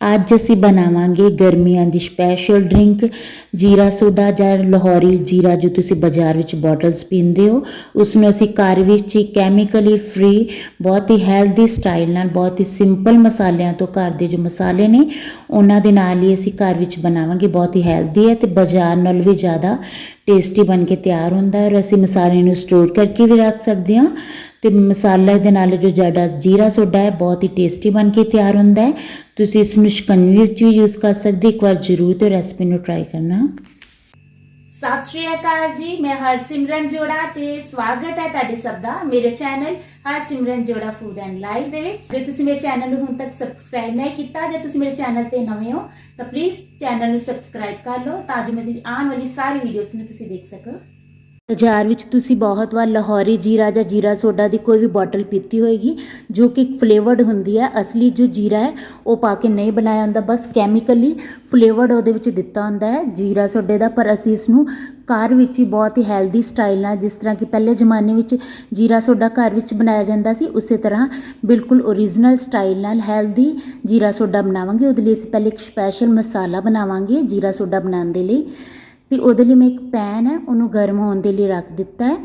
ਅੱਜ ਅਸੀਂ ਬਣਾਵਾਂਗੇ ਗਰਮੀਆਂ ਦੀ ਸਪੈਸ਼ਲ ਡਰਿੰਕ ਜੀਰਾ ਸੋਡਾ ਜਾਂ ਲਾਹੌਰੀ ਜੀਰਾ ਜੋ ਤੁਸੀਂ ਬਾਜ਼ਾਰ ਵਿੱਚ ਬੋਟਲਸ ਪੀਂਦੇ ਹੋ। ਉਸ ਨੂੰ ਅਸੀਂ ਘਰ ਵਿੱਚ ਹੀ ਕੈਮੀਕਲੀ ਫ੍ਰੀ ਬਹੁਤ ਹੀ ਹੈਲਦੀ ਸਟਾਈਲ ਨਾਲ, ਬਹੁਤ ਹੀ ਸਿੰਪਲ ਮਸਾਲਿਆਂ ਤੋਂ ਘਰ ਦੇ ਜੋ ਮਸਾਲੇ ਨੇ, ਉਹਨਾਂ ਦੇ ਨਾਲ ਹੀ ਅਸੀਂ ਘਰ ਵਿੱਚ ਬਣਾਵਾਂਗੇ। ਬਹੁਤ ਹੀ ਹੈਲਦੀ ਹੈ ਤੇ ਬਾਜ਼ਾਰ ਨਾਲ ਵੀ ਜ਼ਿਆਦਾ ਟੇਸਟੀ ਬਣ ਕੇ ਤਿਆਰ ਹੁੰਦਾ ਹੈ ਔਰ ਅਸੀਂ ਮਸਾਲੇ ਨੂੰ ਸਟੋਰ ਕਰਕੇ ਵੀ ਰੱਖ ਸਕਦੇ ਹਾਂ। ਤੇ ਮਸਾਲੇ ਦੇ ਨਾਲ ਜੋ ਜਿਹੜਾ ਜੀਰਾ ਸੋਡਾ ਹੈ, ਬਹੁਤ ਹੀ ਟੇਸਟੀ ਬਣ ਕੇ ਤਿਆਰ ਹੁੰਦਾ ਹੈ। ਤੁਸੀਂ ਇਸ ਨੂੰ ਸ਼ਿਕੰਜਵੀ ਵਿੱਚ ਵੀ ਯੂਜ਼ ਕਰ ਸਕਦੇ ਇੱਕ ਵਾਰ ਜ਼ਰੂਰ ਤੇ ਰੈਸਪੀ ਨੂੰ ਟਰਾਈ ਕਰਨਾ। ਸਤਿ ਸ਼੍ਰੀ ਅਕਾਲ ਜੀ, ਮੈਂ ਹਰਸਿਮਰਨ ਜੋੜਾ ਤੇ ਸਵਾਗਤ ਹੈ ਤੁਹਾਡੇ ਸਭ ਦਾ ਮੇਰੇ ਚੈਨਲ ਹਰਸਿਮਰਨ ਜੋੜਾ ਫੂਡ ਐਂਡ ਲਾਈਫ ਦੇ ਵਿੱਚ। ਜੇ ਤੁਸੀਂ ਮੇਰੇ ਚੈਨਲ ਨੂੰ ਹੁਣ ਤੱਕ ਸਬਸਕ੍ਰਾਈਬ ਨਹੀਂ ਕੀਤਾ, ਜੇ ਤੁਸੀਂ ਮੇਰੇ ਚੈਨਲ ਤੇ ਨਵੇਂ ਹੋ, ਤਾਂ ਪਲੀਜ਼ ਚੈਨਲ ਨੂੰ ਸਬਸਕ੍ਰਾਈਬ ਕਰ ਲਓ ਤਾਂ ਜੋ ਮੇਰੀ ਆਉਣ ਵਾਲੀ ਸਾਰੀ ਵੀਡੀਓਜ਼ ਨੂੰ ਤੁਸੀਂ ਦੇਖ ਸਕੋ। ਬਾਜ਼ਾਰ ਵਿੱਚ ਤੁਸੀਂ ਬਹੁਤ ਵਾਰ ਲਾਹੌਰੀ ਜੀਰਾ ਜਾਂ ਜੀਰਾ ਸੋਡਾ ਦੀ ਕੋਈ ਵੀ ਬੋਟਲ ਪੀਤੀ ਹੋਏਗੀ, ਜੋ ਕਿ ਫਲੇਵਰਡ ਹੁੰਦੀ ਹੈ, ਅਸਲੀ ਜੋ ਜੀਰਾ ਹੈ, ਉਹ ਪਾ ਕੇ ਨਹੀਂ ਬਣਾਇਆ ਹੁੰਦਾ, ਬਸ ਕੈਮੀਕਲੀ ਫਲੇਵਰਡ ਉਹਦੇ ਵਿੱਚ ਦਿੱਤਾ ਹੁੰਦਾ ਹੈ ਜੀਰਾ ਸੋਡੇ ਦਾ, ਪਰ ਅਸੀਂ ਇਸ ਨੂੰ ਘਰ ਵਿੱਚ ਹੀ ਬਹੁਤ ਹੀ ਹੈਲਦੀ ਸਟਾਈਲ ਨਾਲ, ਜਿਸ ਤਰ੍ਹਾਂ ਕਿ ਪਹਿਲੇ ਜ਼ਮਾਨੇ ਵਿੱਚ ਜੀਰਾ ਸੋਡਾ ਘਰ ਵਿੱਚ ਬਣਾਇਆ ਜਾਂਦਾ ਸੀ, ਉਸੇ ਤਰ੍ਹਾਂ ਬਿਲਕੁਲ ਓਰੀਜਨਲ ਸਟਾਈਲ ਨਾਲ ਹੈਲਦੀ ਜੀਰਾ ਸੋਡਾ ਬਣਾਵਾਂਗੇ, ਉਹਦੇ ਲਈ ਅਸੀਂ ਪਹਿਲੇ ਇੱਕ ਸਪੈਸ਼ਲ ਮਸਾਲਾ ਬਣਾਵਾਂਗੇ ਜੀਰਾ ਸੋਡਾ ਬਣਾਉਣ ਦੇ ਲਈ। ਤੇ ਉਹਦੇ ਲਈ ਮੈਂ ਇੱਕ ਪੈਨ ਹੈ, ਉਹਨੂੰ ਗਰਮ ਹੋਣ ਦੇ ਲਈ ਰੱਖ ਦਿੱਤਾ ਹੈ।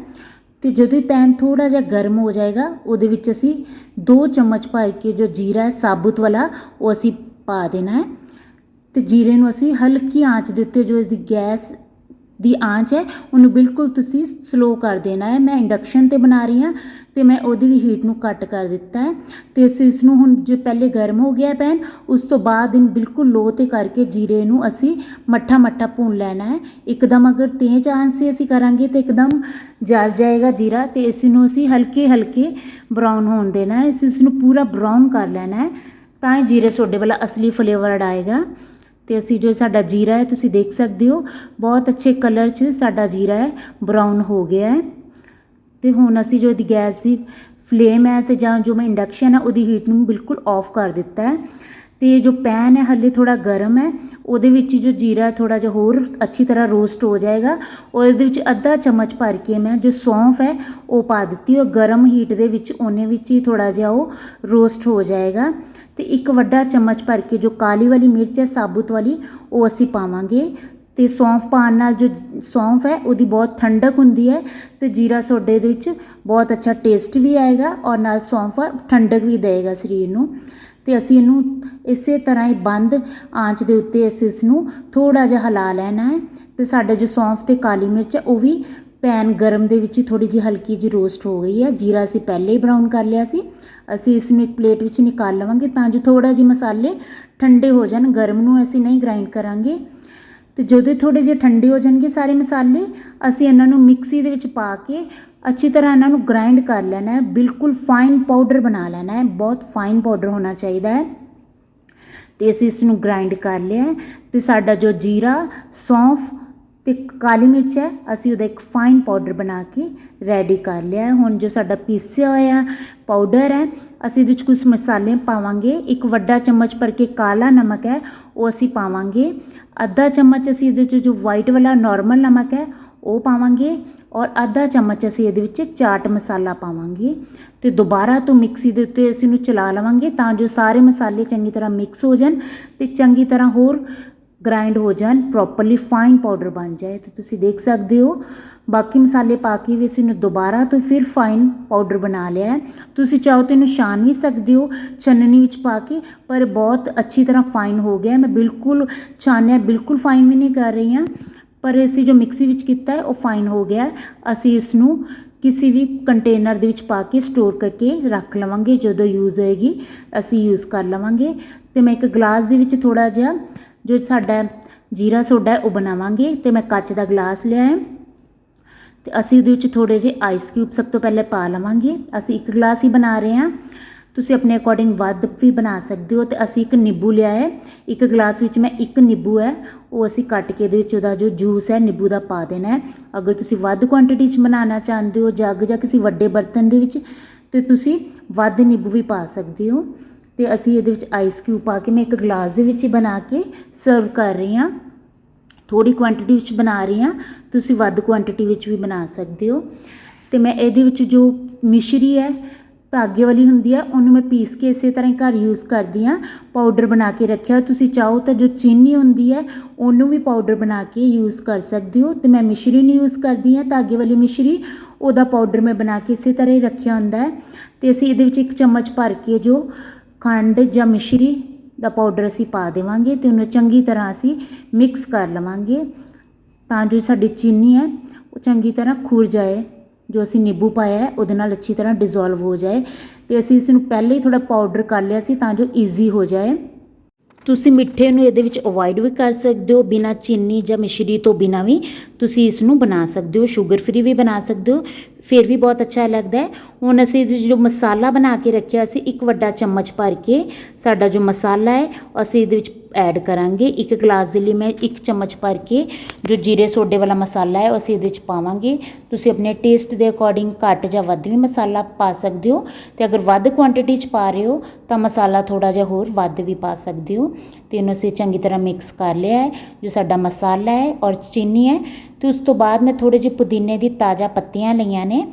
ਤੇ ਜਦੋਂ ਹੀ ਪੈਨ ਥੋੜਾ ਜਿਹਾ ਗਰਮ ਹੋ ਜਾਏਗਾ, ਉਹਦੇ ਵਿੱਚ ਅਸੀਂ 2 ਚਮਚ ਭਰ ਕੇ ਜੋ ਜੀਰਾ ਹੈ, ਸਾਬੁਤ ਵਾਲਾ, ਉਹ ਅਸੀਂ ਪਾ ਦੇਣਾ ਹੈ। ਤੇ ਜੀਰੇ ਨੂੰ ਅਸੀਂ ਹਲਕੀ ਆਂਚ ਦੇ ਉੱਤੇ ਜੋ ਇਸ ਦੀ ਗੈਸ ਦੀ ਆਂਚ ਹੈ, ਉਹਨੂੰ ਬਿਲਕੁਲ ਤੁਸੀਂ ਸਲੋ ਕਰ ਦੇਣਾ ਹੈ। ਮੈਂ ਇੰਡਕਸ਼ਨ ਤੇ ਬਣਾ ਰਹੀ ਹਾਂ ਤੇ ਮੈਂ ਉਹਦੀ ਵੀ ਹੀਟ ਨੂੰ ਘੱਟ ਕਰ ਦਿੱਤਾ ਹੈ। ਤੇ ਅਸੀਂ ਇਸ ਨੂੰ ਹੁਣ ਜੋ ਪਹਿਲੇ ਗਰਮ ਹੋ ਗਿਆ ਪੈਨ ਉਸ ਤੋਂ ਬਾਅਦ ਇਹਨੂੰ ਬਿਲਕੁਲ ਲੋ ਤੇ ਕਰਕੇ ਜੀਰੇ ਨੂੰ ਅਸੀਂ ਮੱਠਾ ਮੱਠਾ ਭੁੰਨ ਲੈਣਾ ਹੈ। ਇੱਕਦਮ ਅਗਰ ਤੇਜ਼ ਆਂਚ se ਅਸੀਂ ਕਰਾਂਗੇ ਤੇ ਇੱਕਦਮ ਜਲ ਜਾਏਗਾ ਜੀਰਾ ਤੇ ਇਸ ਨੂੰ ਅਸੀਂ ਹਲਕੇ ਹਲਕੇ ਬਰਾਊਨ ਹੋਣ ਦੇਣਾ ਹੈ। ਅਸੀਂ ਇਸ ਨੂੰ ਪੂਰਾ ਬਰਾਊਨ ਕਰ ਲੈਣਾ ਹੈ ਤਾਂ ਇਹ ਜੀਰੇ ਸੋਡੇ ਵਾਲਾ ਅਸਲੀ ਫਲੇਵਰ ਆਏਗਾ। ਤੇ ਅਸੀਂ ਜੋ ਸਾਡਾ ਜੀਰਾ ਹੈ, ਤੁਸੀਂ ਦੇਖ ਸਕਦੇ ਹੋ। ਬਹੁਤ ਅੱਛੇ ਕਲਰ 'ਚ ਸਾਡਾ ਜੀਰਾ ਹੈ ਬਰਾਊਨ ਹੋ ਗਿਆ ਹੈ। ਤੇ ਹੁਣ ਅਸੀਂ ਜੋ ਇਹਦੀ ਗੈਸ ਦੀ ਫਲੇਮ ਹੈ ਤੇ ਜਾਂ ਜੋ ਮੈਂ ਇੰਡਕਸ਼ਨ ਹੈ, ਉਹਦੀ ਹੀਟ ਨੂੰ ਬਿਲਕੁਲ ਆਫ ਕਰ ਦਿੱਤਾ ਹੈ। ਅਤੇ ਜੋ ਪੈਨ ਹੈ, ਹਾਲੇ ਥੋੜ੍ਹਾ ਗਰਮ ਹੈ, ਉਹਦੇ ਵਿੱਚ ਜੋ ਜੀਰਾ ਥੋੜ੍ਹਾ ਜਿਹਾ ਹੋਰ ਅੱਛੀ ਤਰ੍ਹਾਂ ਰੋਸਟ ਹੋ ਜਾਏਗਾ ਔਰ ਇਹਦੇ ਵਿੱਚ ਅੱਧਾ ਚਮਚ ਭਰ ਕੇ ਮੈਂ ਜੋ ਸੌਂਫ ਹੈ, ਉਹ ਪਾ ਦਿੱਤੀ ਔਰ ਗਰਮ ਹੀਟ ਦੇ ਵਿੱਚ ਉਹਨੇ ਵਿੱਚ ਹੀ ਥੋੜ੍ਹਾ ਜਿਹਾ ਉਹ ਰੋਸਟ ਹੋ ਜਾਏਗਾ ਅਤੇ ਇੱਕ ਵੱਡਾ ਚਮਚ ਭਰ ਕੇ ਜੋ ਕਾਲੀ ਵਾਲੀ ਮਿਰਚ ਹੈ, ਸਾਬੁਤ ਵਾਲੀ, ਉਹ ਅਸੀਂ ਪਾਵਾਂਗੇ ਅਤੇ ਸੌਂਫ ਪਾਉਣ ਨਾਲ ਜੋ ਸੌਂਫ ਹੈ, ਉਹਦੀ ਬਹੁਤ ਠੰਡਕ ਹੁੰਦੀ ਹੈ ਅਤੇ ਜੀਰਾ ਸੋਡੇ ਦੇ ਵਿੱਚ ਬਹੁਤ ਅੱਛਾ ਟੇਸਟ ਵੀ ਆਏਗਾ ਔਰ ਨਾਲ ਸੌਂਫ ਠੰਡਕ ਵੀ ਦੇਵੇਗਾ ਸਰੀਰ ਨੂੰ। ਤੇ ਅਸੀਂ ਇਹਨੂੰ ਇਸੇ ਤਰ੍ਹਾਂ ਹੀ ਬੰਦ ਆਂਚ ਦੇ ਉੱਤੇ ਅਸੀਂ ਇਸ ਨੂੰ ਥੋੜਾ ਜਿਹਾ ਹਿਲਾ ਲੈਣਾ ਹੈ ਤੇ ਸਾਡਾ ਜੋ ਸੌਂਫ ਤੇ ਕਾਲੀ ਮਿਰਚ ਹੈ, ਉਹ ਵੀ ਪੈਨ ਗਰਮ ਦੇ ਵਿੱਚ ਹੀ ਥੋੜੀ ਜਿਹੀ ਹਲਕੀ ਜਿਹੀ ਰੋਸਟ ਹੋ ਗਈ ਹੈ। ਜੀਰਾ ਅਸੀਂ ਪਹਿਲੇ ਹੀ ਬਰਾਊਨ ਕਰ ਲਿਆ ਸੀ। ਅਸੀਂ ਇਸ ਨੂੰ ਇੱਕ ਪਲੇਟ ਵਿੱਚ ਨਿਕਾਲ ਲਵਾਂਗੇ ਤਾਂ ਜੋ ਥੋੜਾ ਜਿਹੇ ਮਸਾਲੇ ਠੰਡੇ ਹੋ ਜਾਣ। ਗਰਮ ਨੂੰ ਅਸੀਂ ਨਹੀਂ ਗ੍ਰਾਈਂਡ ਕਰਾਂਗੇ। ਤੇ ਜਦੋਂ ਥੋੜੇ ਜਿਹੇ ਠੰਡੇ ਹੋ ਜਾਣਗੇ ਸਾਰੇ ਮਸਾਲੇ, ਅਸੀਂ ਇਹਨਾਂ ਨੂੰ ਮਿਕਸੀ ਦੇ ਵਿੱਚ ਪਾ ਕੇ ਅੱਛੀ ਤਰ੍ਹਾਂ ਇਹਨਾਂ ਨੂੰ ਗ੍ਰਾਈਂਡ ਕਰ ਲੈਣਾ ਬਿਲਕੁਲ ਫਾਈਨ ਪਾਊਡਰ ਬਣਾ ਲੈਣਾ ਹੈ, ਬਹੁਤ ਫਾਈਨ ਪਾਊਡਰ ਹੋਣਾ ਚਾਹੀਦਾ ਹੈ। ਤੇ ਅਸੀਂ ਇਸ ਨੂੰ ਗ੍ਰਾਈਂਡ ਕਰ ਲਿਆ ਹੈ ਤੇ ਸਾਡਾ ਜੋ ਜੀਰਾ, ਸੌਂਫ ਤੇ ਕਾਲੀ ਮਿਰਚ ਹੈ, ਅਸੀਂ ਉਹਦਾ ਇੱਕ ਫਾਈਨ ਪਾਊਡਰ ਬਣਾ ਕੇ ਰੈਡੀ ਕਰ ਲਿਆ ਹੁਣ ਜੋ ਸਾਡਾ ਪੀਸਿਆ ਹੋਇਆ ਪਾਊਡਰ ਹੈ, ਅਸੀਂ ਇਹਦੇ ਵਿੱਚ ਕੁਝ ਮਸਾਲੇ ਪਾਵਾਂਗੇ। ਇੱਕ ਵੱਡਾ ਚਮਚ ਭਰ ਕੇ ਕਾਲਾ ਨਮਕ ਹੈ, ਉਹ ਅਸੀਂ ਪਾਵਾਂਗੇ। ਅੱਧਾ ਚਮਚ ਅਸੀਂ ਇਹਦੇ ਵਿੱਚ ਜੋ ਵਾਈਟ ਵਾਲਾ ਨਾਰਮਲ ਨਮਕ ਹੈ, ਉਹ ਪਾਵਾਂਗੇ। ਔਰ ਅੱਧਾ ਚਮਚ ਅਸੀਂ ਇਹਦੇ ਵਿੱਚ ਚਾਟ ਮਸਾਲਾ ਪਾਵਾਂਗੇ ਤੇ ਦੁਬਾਰਾ ਤੋਂ ਮਿਕਸੀ ਦੇ ਉੱਤੇ ਅਸੀਂ ਨੂੰ ਚਲਾ ਲਵਾਂਗੇ ਤਾਂ ਜੋ ਸਾਰੇ ਮਸਾਲੇ ਚੰਗੀ ਤਰ੍ਹਾਂ ਮਿਕਸ ਹੋ ਜਾਣ ਤੇ ਚੰਗੀ ਤਰ੍ਹਾਂ ਹੋਰ ਗ੍ਰਾਈਂਡ ਹੋ ਜਾਣ ਪ੍ਰੋਪਰਲੀ ਫਾਈਨ ਪਾਊਡਰ ਬਣ ਜਾਏ। ਤੇ ਤੁਸੀਂ ਦੇਖ ਸਕਦੇ ਹੋ, ਬਾਕੀ ਮਸਾਲੇ ਪਾ ਕੇ ਵੀ ਅਸੀਂ ਨੂੰ ਦੁਬਾਰਾ ਤੋਂ ਫਿਰ ਫਾਈਨ ਪਾਊਡਰ ਬਣਾ ਲਿਆ ਹੈ। ਤੁਸੀਂ ਚਾਹੋ ਤਾਂ ਇਹਨੂੰ ਛਾਣ ਵੀ ਸਕਦੇ ਹੋ, ਛੰਨਣੀ ਵਿੱਚ ਪਾ ਕੇ, ਪਰ ਬਹੁਤ ਅੱਛੀ ਤਰ੍ਹਾਂ ਫਾਈਨ ਹੋ ਗਿਆ ਮੈਂ ਬਿਲਕੁਲ ਛਾਨਿਆ, ਬਿਲਕੁਲ ਫਾਈਨ ਵੀ ਨਹੀਂ ਕਰ ਰਹੀ ਹਾਂ। ਪਰ ਅਸੀਂ ਜੋ ਮਿਕਸੀ ਵਿੱਚ ਕੀਤਾ ਹੈ, ਉਹ ਫਾਈਨ ਹੋ ਗਿਆ ਅਸੀਂ ਇਸ ਨੂੰ ਕਿਸੇ ਵੀ ਕੰਟੇਨਰ ਦੇ ਵਿੱਚ ਪਾ ਕੇ ਸਟੋਰ ਕਰਕੇ ਰੱਖ ਲਵਾਂਗੇ, ਜਦੋਂ ਯੂਜ਼ ਹੋਏਗੀ, ਅਸੀਂ ਯੂਜ਼ ਕਰ ਲਵਾਂਗੇ। ਤੇ ਮੈਂ ਇੱਕ ਗਲਾਸ ਦੇ ਵਿੱਚ ਥੋੜਾ ਜਿਹਾ ਜੋ ਸਾਡਾ ਜੀਰਾ ਸੋਡਾ ਉਹ ਬਣਾਵਾਂਗੇ ਤੇ ਮੈਂ ਕੱਚ ਦਾ ਗਲਾਸ ਲਿਆ ਹੈ। ਤੇ ਅਸੀਂ ਉਹਦੇ ਵਿੱਚ ਥੋੜੇ ਜਿਹੇ ਆਈਸ ਕਿਊਬ ਸਭ ਤੋਂ ਪਹਿਲੇ ਪਾ ਲਵਾਂਗੇ। ਅਸੀਂ ਇੱਕ ਗਲਾਸ ਹੀ ਬਣਾ ਰਹੇ ਹਾਂ। ਤੁਸੀਂ ਆਪਣੇ ਅਕੋਰਡਿੰਗ ਵੱਧ ਵੀ ਬਣਾ ਸਕਦੇ ਹੋ ਤੇ ਅਸੀਂ ਇੱਕ ਨਿੰਬੂ ਲਿਆ ਹੈ। ਇੱਕ ਗਲਾਸ ਵਿੱਚ ਮੈਂ ਇੱਕ ਨਿੰਬੂ ਹੈ। ਉਹ ਅਸੀਂ ਕੱਟ ਕੇ ਇਹਦੇ ਵਿੱਚ ਉਹਦਾ ਜੋ ਜੂਸ ਹੈ, ਨਿੰਬੂ ਦਾ ਪਾ ਦੇਣਾ ਹੈ। ਅਗਰ ਤੁਸੀਂ ਵੱਧ ਕੁਆਂਟੀਟੀ 'ਚ ਬਣਾਉਣਾ ਚਾਹੁੰਦੇ ਹੋ ਜੱਗ ਜਾਂ ਕਿਸੇ ਵੱਡੇ ਬਰਤਨ ਦੇ ਵਿੱਚ, ਤੇ ਤੁਸੀਂ ਵੱਧ ਨਿੰਬੂ ਵੀ ਪਾ ਸਕਦੇ ਹੋ। ਤੇ ਅਸੀਂ ਇਹਦੇ ਵਿੱਚ ਆਈਸ ਕਿਊਬ ਪਾ ਕੇ ਮੈਂ ਇੱਕ ਗਲਾਸ ਦੇ ਵਿੱਚ ਬਣਾ ਕੇ ਸਰਵ ਕਰ ਰਹੀ ਹਾਂ। ਥੋੜੀ ਕੁਆਂਟੀਟੀ ਵਿੱਚ ਬਣਾ ਰਹੀ ਹਾਂ। ਤੁਸੀਂ ਵੱਧ ਕੁਆਂਟੀਟੀ ਵਿੱਚ ਵੀ ਬਣਾ ਸਕਦੇ ਹੋ। ਤੇ ਮੈਂ ਇਹਦੇ ਵਿੱਚ ਜੋ ਮਿਸ਼ਰੀ ਹੈ ਧਾਗੇ ਵਾਲੀ ਹੁੰਦੀ ਹੈ ਉਹਨੂੰ ਮੈਂ ਪੀਸ ਕੇ ਇਸੇ ਤਰ੍ਹਾਂ ਹੀ ਘਰ ਯੂਜ਼ ਕਰਦੀ ਹਾਂ ਪਾਊਡਰ ਬਣਾ ਕੇ ਰੱਖਿਆ, ਤੁਸੀਂ ਚਾਹੋ ਤਾਂ ਜੋ ਚੀਨੀ ਹੁੰਦੀ ਹੈ ਉਹਨੂੰ ਵੀ ਪਾਊਡਰ ਬਣਾ ਕੇ ਯੂਜ਼ ਕਰ ਸਕਦੇ ਹੋ। ਤੇ ਮੈਂ ਮਿਸ਼ਰੀ ਨੂੰ ਯੂਜ਼ ਕਰਦੀ ਹਾਂ ਧਾਗੇ ਵਾਲੀ ਮਿਸ਼ਰੀ, ਉਹਦਾ ਪਾਊਡਰ ਮੈਂ ਬਣਾ ਕੇ ਇਸੇ ਤਰ੍ਹਾਂ ਹੀ ਰੱਖਿਆ ਹੁੰਦਾ ਹੈ। ਤੇ ਅਸੀਂ ਇਹਦੇ ਵਿੱਚ ਇੱਕ ਚਮਚ ਭਰ ਕੇ ਜੋ ਖੰਡ ਜਾਂ ਮਿਸ਼ਰੀ ਦਾ ਪਾਊਡਰ ਅਸੀਂ ਪਾ ਦੇਵਾਂਗੇ ਤੇ ਉਹਨੂੰ ਚੰਗੀ ਤਰ੍ਹਾਂ ਅਸੀਂ ਮਿਕਸ ਕਰ ਲਵਾਂਗੇ ਤਾਂ ਜੋ ਸਾਡੀ ਚੀਨੀ ਹੈ, ਉਹ ਚੰਗੀ ਤਰ੍ਹਾਂ ਖੁਰ ਜਾਏ। ਜੋ ਅਸੀਂ ਨਿੰਬੂ ਪਾਇਆ ਹੈ, ਉਹਦੇ ਨਾਲ ਅੱਛੀ ਤਰ੍ਹਾਂ ਡਿਜ਼ੋਲਵ ਹੋ ਜਾਏ ਅਤੇ ਅਸੀਂ ਇਸ ਨੂੰ ਪਹਿਲਾਂ ਹੀ ਥੋੜ੍ਹਾ ਪਾਊਡਰ ਕਰ ਲਿਆ ਸੀ ਤਾਂ ਜੋ ਈਜ਼ੀ ਹੋ ਜਾਏ। ਤੁਸੀਂ ਮਿੱਠੇ ਨੂੰ ਇਹਦੇ ਵਿੱਚ ਅਵੋਇਡ ਵੀ ਕਰ ਸਕਦੇ ਹੋ, ਬਿਨਾ ਚੀਨੀ ਜਾਂ ਮਿਸ਼ਰੀ ਤੋਂ ਬਿਨਾ ਵੀ ਤੁਸੀਂ ਇਸ ਨੂੰ ਬਣਾ ਸਕਦੇ ਹੋ ਸ਼ੂਗਰ ਫ੍ਰੀ ਵੀ ਬਣਾ ਸਕਦੇ ਹੋ, ਫਿਰ ਵੀ ਬਹੁਤ ਅੱਛਾ ਲੱਗਦਾ ਹੈ। ਹੁਣ ਅਸੀਂ ਇਹਦੇ 'ਚ ਜੋ ਮਸਾਲਾ ਬਣਾ ਕੇ ਰੱਖਿਆ ਸੀ, ਇੱਕ ਵੱਡਾ ਚਮਚ ਭਰ ਕੇ ਸਾਡਾ ਜੋ ਮਸਾਲਾ ਹੈ, ਅਸੀਂ ਇਹਦੇ ਵਿੱਚ ਐਡ ਕਰਾਂਗੇ। ਇੱਕ ਗਲਾਸ ਦੇ ਲਈ ਮੈਂ ਇੱਕ ਚਮਚ ਭਰ ਕੇ ਜੋ ਜੀਰੇ ਸੋਡੇ ਵਾਲਾ ਮਸਾਲਾ ਹੈ ਉਹ ਅਸੀਂ ਇਹਦੇ ਵਿੱਚ ਪਾਵਾਂਗੇ। ਤੁਸੀਂ ਆਪਣੇ ਟੇਸਟ ਦੇ ਅਕੋਰਡਿੰਗ ਘੱਟ ਜਾਂ ਵੱਧ ਵੀ ਮਸਾਲਾ ਪਾ ਸਕਦੇ ਹੋ ਤੇ ਅਗਰ ਵੱਧ ਕੁਆਂਟੀਟੀ 'ਚ ਪਾ ਰਹੇ ਹੋ, ਤਾਂ ਮਸਾਲਾ ਥੋੜਾ ਜਿਹਾ ਹੋਰ ਵੱਧ ਵੀ ਪਾ ਸਕਦੇ ਹੋ। ਤੇ ਇਹਨੂੰ ਅਸੀਂ ਚੰਗੀ ਤਰ੍ਹਾਂ ਮਿਕਸ ਕਰ ਲਿਆ ਹੈ, ਜੋ ਸਾਡਾ ਮਸਾਲਾ ਹੈ ਔਰ ਚੀਨੀ ਹੈ। ਤੇ ਉਸ ਤੋਂ ਬਾਅਦ ਮੈਂ ਥੋੜੇ ਜਿਹੇ ਪੁਦੀਨੇ ਦੀ ਤਾਜ਼ਾ ਪੱਤੀਆਂ ਲਈਆਂ ਨੇ।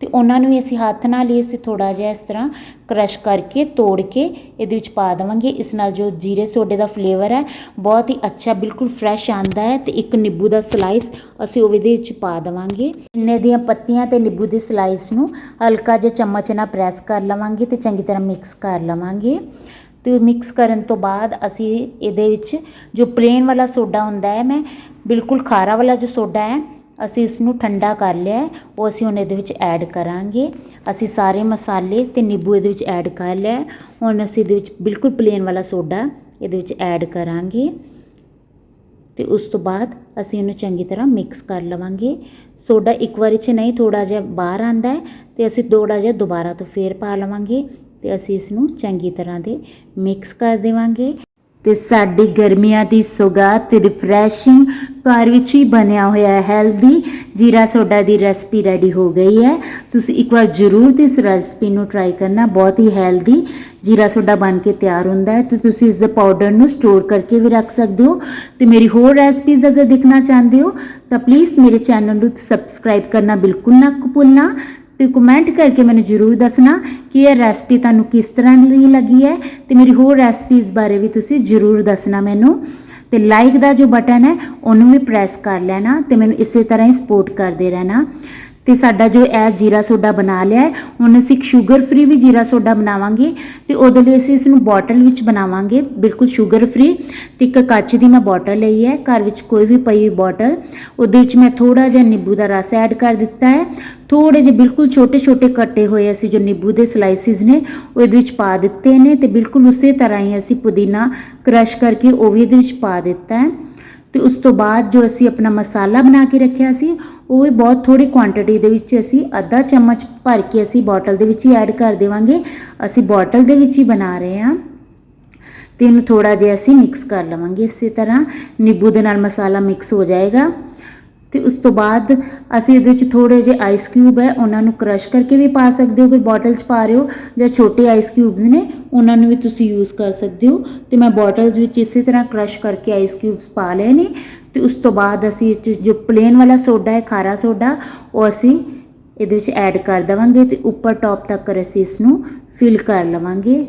ਅਤੇ ਉਹਨਾਂ ਨੂੰ ਵੀ ਅਸੀਂ ਹੱਥ ਨਾਲ ਹੀ ਅਸੀਂ ਥੋੜ੍ਹਾ ਜਿਹਾ ਇਸ ਤਰ੍ਹਾਂ ਕਰਸ਼ ਕਰਕੇ ਤੋੜ ਕੇ ਇਹਦੇ ਵਿੱਚ ਪਾ ਦੇਵਾਂਗੇ। ਇਸ ਨਾਲ ਜੋ ਜੀਰੇ ਸੋਡੇ ਦਾ ਫਲੇਵਰ ਹੈ, ਬਹੁਤ ਹੀ ਅੱਛਾ, ਬਿਲਕੁਲ ਫਰੈਸ਼ ਆਉਂਦਾ ਹੈ ਅਤੇ ਇੱਕ ਨਿੰਬੂ ਦਾ ਸਲਾਈਸ ਅਸੀਂ ਉਹ ਇਹਦੇ ਵਿੱਚ ਪਾ ਦੇਵਾਂਗੇ। ਇੰਨੇ ਦੀਆਂ ਪੱਤੀਆਂ ਅਤੇ ਨਿੰਬੂ ਦੀ ਸਲਾਈਸ ਨੂੰ ਹਲਕਾ ਜਿਹਾ ਚਮਚ ਨਾਲ ਪ੍ਰੈਸ ਕਰ ਲਵਾਂਗੇ ਅਤੇ ਚੰਗੀ ਤਰ੍ਹਾਂ ਮਿਕਸ ਕਰ ਲਵਾਂਗੇ। ਤੇ ਮਿਕਸ ਕਰਨ ਤੋਂ ਬਾਅਦ ਅਸੀਂ ਇਹਦੇ ਵਿੱਚ ਜੋ ਪਲੇਨ ਵਾਲਾ ਸੋਡਾ ਹੁੰਦਾ ਹੈ, ਮੈਂ ਬਿਲਕੁਲ ਖਾਰਾ ਵਾਲਾ ਜੋ ਸੋਡਾ ਹੈ ਅਸੀਂ ਇਸ ਨੂੰ ਠੰਡਾ ਕਰ ਲਿਆ ਉਹ ਅਸੀਂ ਹੁਣ ਇਹਦੇ ਵਿੱਚ ਐਡ ਕਰਾਂਗੇ। ਅਸੀਂ ਸਾਰੇ ਮਸਾਲੇ ਅਤੇ ਨਿੰਬੂ ਇਹਦੇ ਵਿੱਚ ਐਡ ਕਰ ਲਿਆ ਹੁਣ ਅਸੀਂ ਇਹਦੇ ਵਿੱਚ ਬਿਲਕੁਲ ਪਲੇਨ ਵਾਲਾ ਸੋਡਾ ਇਹਦੇ ਵਿੱਚ ਐਡ ਕਰਾਂਗੇ। ਤੇ ਉਸ ਤੋਂ ਬਾਅਦ ਅਸੀਂ ਇਹਨੂੰ ਚੰਗੀ ਤਰ੍ਹਾਂ ਮਿਕਸ ਕਰ ਲਵਾਂਗੇ। ਸੋਡਾ ਇੱਕ ਵਾਰੀ 'ਚ ਨਹੀਂ ਥੋੜਾ ਜਿਹਾ ਬਾਹਰ ਆਂਦਾ ਹੈ ਤੇ ਅਸੀਂ ਥੋੜਾ ਜਿਹਾ ਦੁਬਾਰਾ ਤੋਂ ਫੇਰ ਪਾ ਲਵਾਂਗੇ ਤੇ ਅਸੀਂ ਇਸ ਨੂੰ ਚੰਗੀ ਤਰ੍ਹਾਂ ਦੇ ਮਿਕਸ ਕਰ ਦੇਵਾਂਗੇ। ਤੇ ਸਾਡੀ ਗਰਮੀਆਂ ਦੀ ਸੁਗਾਤ ਤੇ ਰਿਫਰੈਸ਼ਿੰਗ ਘਰ ਵਿੱਚ ਹੀ ਬਣਿਆ ਹੋਇਆ ਹੈਲਦੀ ਜੀਰਾ ਸੋਡਾ ਦੀ ਰੈਸਪੀ ਰੈਡੀ ਹੋ ਗਈ ਹੈ। ਤੁਸੀਂ ਇੱਕ ਵਾਰ ਜ਼ਰੂਰ ਤੇ ਇਸ ਰੈਸਪੀ ਨੂੰ ਟਰਾਈ ਕਰਨਾ। ਬਹੁਤ ਹੀ ਹੈਲਦੀ ਜੀਰਾ ਸੋਡਾ ਬਣ ਕੇ ਤਿਆਰ ਹੁੰਦਾ ਹੈ। ਤੇ ਤੁਸੀਂ ਇਸ ਦੇ ਪਾਊਡਰ ਨੂੰ ਸਟੋਰ ਕਰਕੇ ਵੀ ਰੱਖ ਸਕਦੇ ਹੋ। ਤੇ ਮੇਰੀ ਹੋਰ ਰੈਸਪੀਜ਼ ਅਗਰ ਦੇਖਣਾ ਚਾਹੁੰਦੇ ਹੋ, ਤਾਂ ਪਲੀਜ਼ ਮੇਰੇ ਚੈਨਲ ਨੂੰ ਸਬਸਕ੍ਰਾਈਬ ਕਰਨਾ ਬਿਲਕੁਲ ਨਾ ਭੁੱਲਣਾ। ਤੇ ਕਮੈਂਟ ਕਰਕੇ ਮੈਨੂੰ ਜਰੂਰ ਦੱਸਣਾ ਕਿ ਇਹ ਰੈਸਪੀ ਤੁਹਾਨੂੰ ਕਿਸ ਤਰ੍ਹਾਂ ਦੀ ਲੱਗੀ ਹੈ। ਤੇ ਮੇਰੀ ਹੋਰ ਰੈਸਪੀਜ਼ ਬਾਰੇ ਵੀ ਤੁਸੀਂ ਜਰੂਰ ਦੱਸਣਾ ਮੈਨੂੰ। ਤੇ ਲਾਈਕ ਦਾ ਜੋ ਬਟਨ ਹੈ, ਉਹਨੂੰ ਵੀ ਪ੍ਰੈਸ ਕਰ ਲੈਣਾ ਤੇ ਮੈਨੂੰ ਇਸੇ ਤਰ੍ਹਾਂ ਹੀ ਸਪੋਰਟ ਕਰਦੇ ਰਹਿਣਾ। ਤੇ ਸਾਡਾ ਜੋ ਇਹ ਜੀਰਾ ਸੋਡਾ ਬਣਾ ਲਿਆ ਹੈ, ਹੁਣ ਅਸੀਂ ਇੱਕ ਸ਼ੂਗਰ ਫ੍ਰੀ ਵੀ ਜੀਰਾ ਸੋਡਾ ਬਣਾਵਾਂਗੇ ਤੇ ਉਹਦੇ ਲਈ ਅਸੀਂ ਇਸ ਨੂੰ ਬੋਟਲ ਵਿੱਚ ਬਣਾਵਾਂਗੇ, ਬਿਲਕੁਲ ਸ਼ੂਗਰ ਫ੍ਰੀ ਤੇ ਇੱਕ ਕੱਚ ਦੀ ਮੈਂ ਬੋਟਲ ਲਈ ਹੈ, ਘਰ ਵਿੱਚ ਕੋਈ ਵੀ ਪਈ ਬੋਟਲ ਉਹਦੇ ਵਿੱਚ ਮੈਂ ਥੋੜਾ ਜਿਹਾ ਨਿੰਬੂ ਦਾ ਰਸ ਐਡ ਕਰ ਦਿੱਤਾ ਹੈ ਥੋੜੇ ਜਿਹੇ ਬਿਲਕੁਲ ਛੋਟੇ ਛੋਟੇ ਕੱਟੇ ਹੋਏ ਅਸੀਂ ਜੋ ਨਿੰਬੂ ਦੇ ਸਲਾਈਸਿਸ ਨੇ, ਉਹ ਇਹਦੇ ਵਿੱਚ ਪਾ ਦਿੱਤੇ ਨੇ ਤੇ ਬਿਲਕੁਲ ਉਸੇ ਤਰ੍ਹਾਂ ਹੀ ਅਸੀਂ ਪੁਦੀਨਾ ਕ੍ਰਸ਼ ਕਰਕੇ ਉਹ ਵੀ ਇਹਦੇ ਵਿੱਚ ਪਾ ਦਿੱਤਾ ਹੈ। ਤੇ ਉਸ ਤੋਂ ਬਾਅਦ ਜੋ ਅਸੀਂ ਆਪਣਾ ਮਸਾਲਾ ਬਣਾ ਕੇ ਰੱਖਿਆ ਸੀ, ਉਹ ਵੀ ਬਹੁਤ ਥੋੜੀ ਕੁਆਂਟੀਟੀ ਦੇ ਵਿੱਚ ਅਸੀਂ ਅੱਧਾ ਚਮਚ ਭਰ ਕੇ ਅਸੀਂ ਬੋਟਲ ਦੇ ਵਿੱਚ ਹੀ ਐਡ ਕਰ ਦੇਵਾਂਗੇ। ਅਸੀਂ ਬੋਟਲ ਦੇ ਵਿੱਚ ਹੀ ਬਣਾ ਰਹੇ ਹਾਂ ਤੇ ਇਹਨੂੰ ਥੋੜਾ ਜਿਹਾ ਅਸੀਂ ਮਿਕਸ ਕਰ ਲਵਾਂਗੇ ਇਸੇ ਤਰ੍ਹਾਂ। ਨਿੰਬੂ ਦੇ ਨਾਲ ਮਸਾਲਾ ਮਿਕਸ ਹੋ ਜਾਏਗਾ। ਤੇ ਉਸ ਤੋਂ ਬਾਅਦ ਅਸੀਂ ਇਹਦੇ ਵਿੱਚ ਥੋੜੇ ਜਿਹੇ ਆਈਸ ਕਿਊਬ ਹੈ, ਉਹਨਾਂ ਨੂੰ ਕ੍ਰਸ਼ ਕਰਕੇ ਵੀ ਪਾ ਸਕਦੇ ਹੋ, ਅਗਰ ਬੋਟਲ 'ਚ ਪਾ ਰਹੇ ਹੋ ਜਾਂ ਛੋਟੇ ਆਈਸ ਕਿਊਬਸ ਨੇ, ਉਹਨਾਂ ਨੂੰ ਵੀ ਤੁਸੀਂ ਯੂਜ਼ ਕਰ ਸਕਦੇ ਹੋ। ਤੇ ਮੈਂ ਬੋਟਲਸ ਵਿੱਚ ਇਸੇ ਤਰ੍ਹਾਂ ਕ੍ਰਸ਼ ਕਰਕੇ ਆਈਸ ਕਿਊਬਸ ਪਾ ਲਏ ਨੇ। ਤੇ ਉਸ ਤੋਂ ਬਾਅਦ ਅਸੀਂ ਇਹ 'ਚ ਜੋ ਪਲੇਨ ਵਾਲਾ ਸੋਡਾ ਹੈ, ਖਾਰਾ ਸੋਡਾ, ਉਹ ਅਸੀਂ ਇਹਦੇ ਵਿੱਚ ਐਡ ਕਰ ਦੇਵਾਂਗੇ ਤੇ ਉੱਪਰ ਟੌਪ ਤੱਕ ਅਸੀਂ ਇਸ ਨੂੰ ਫਿਲ ਕਰ ਲਵਾਂਗੇ।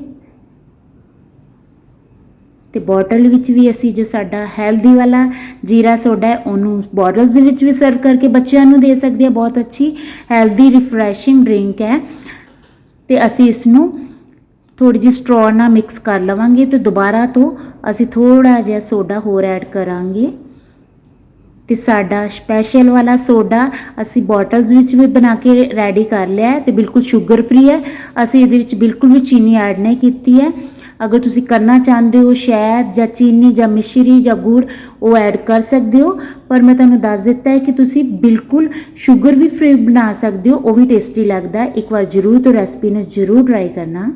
ਤੇ ਬੋਟਲ ਵਿੱਚ ਵੀ ਅਸੀਂ ਜੋ ਸਾਡਾ ਹੈਲਦੀ ਵਾਲਾ ਜੀਰਾ ਸੋਡਾ ਹੈ, ਉਹਨੂੰ ਬੋਟਲਸ ਦੇ ਵਿੱਚ ਵੀ ਸਰਵ ਕਰਕੇ ਬੱਚਿਆਂ ਨੂੰ ਦੇ ਸਕਦੇ ਆ ਬਹੁਤ ਅੱਛੀ ਹੈਲਦੀ ਰਿਫਰੈਸ਼ਿੰਗ ਡਰਿੰਕ ਹੈ। ਤੇ ਅਸੀਂ ਇਸ ਨੂੰ ਥੋੜੀ ਜਿਹੀ ਸਟ੍ਰੋ ਨਾਲ ਮਿਕਸ ਕਰ ਲਵਾਂਗੇ ਤੇ ਦੁਬਾਰਾ ਤੋਂ ਅਸੀਂ ਥੋੜਾ ਜਿਹਾ ਸੋਡਾ ਹੋਰ ਐਡ ਕਰਾਂਗੇ। ਤੇ ਸਾਡਾ ਸਪੈਸ਼ਲ ਵਾਲਾ ਸੋਡਾ ਅਸੀਂ ਬੋਟਲਸ ਵਿੱਚ ਵੀ ਬਣਾ ਕੇ ਰੈਡੀ ਕਰ ਲਿਆ ਹੈ ਤੇ ਬਿਲਕੁਲ ਸ਼ੂਗਰ ਫ੍ਰੀ ਹੈ। ਅਸੀਂ ਇਹਦੇ ਵਿੱਚ ਬਿਲਕੁਲ ਵੀ ਚੀਨੀ ਐਡ ਨਹੀਂ ਕੀਤੀ ਹੈ। ਅਗਰ ਤੁਸੀਂ ਕਰਨਾ ਚਾਹੁੰਦੇ ਹੋ ਸ਼ਹਿਦ ਜਾਂ ਚੀਨੀ ਜਾਂ ਮਿਸ਼ਰੀ ਜਾਂ ਗੁੜ, ਉਹ ਐਡ ਕਰ ਸਕਦੇ ਹੋ। ਪਰ ਮੈਂ ਤੁਹਾਨੂੰ ਦੱਸ ਦਿੱਤਾ ਹੈ ਕਿ ਤੁਸੀਂ ਬਿਲਕੁਲ ਸ਼ੂਗਰ ਵੀ ਫ੍ਰੀ ਬਣਾ ਸਕਦੇ ਹੋ, ਉਹ ਵੀ ਟੇਸਟੀ ਲੱਗਦਾ ਇੱਕ ਵਾਰ ਜ਼ਰੂਰ ਤੋਂ ਰੈਸਪੀ ਨੂੰ ਜ਼ਰੂਰ ਟਰਾਈ ਕਰਨਾ।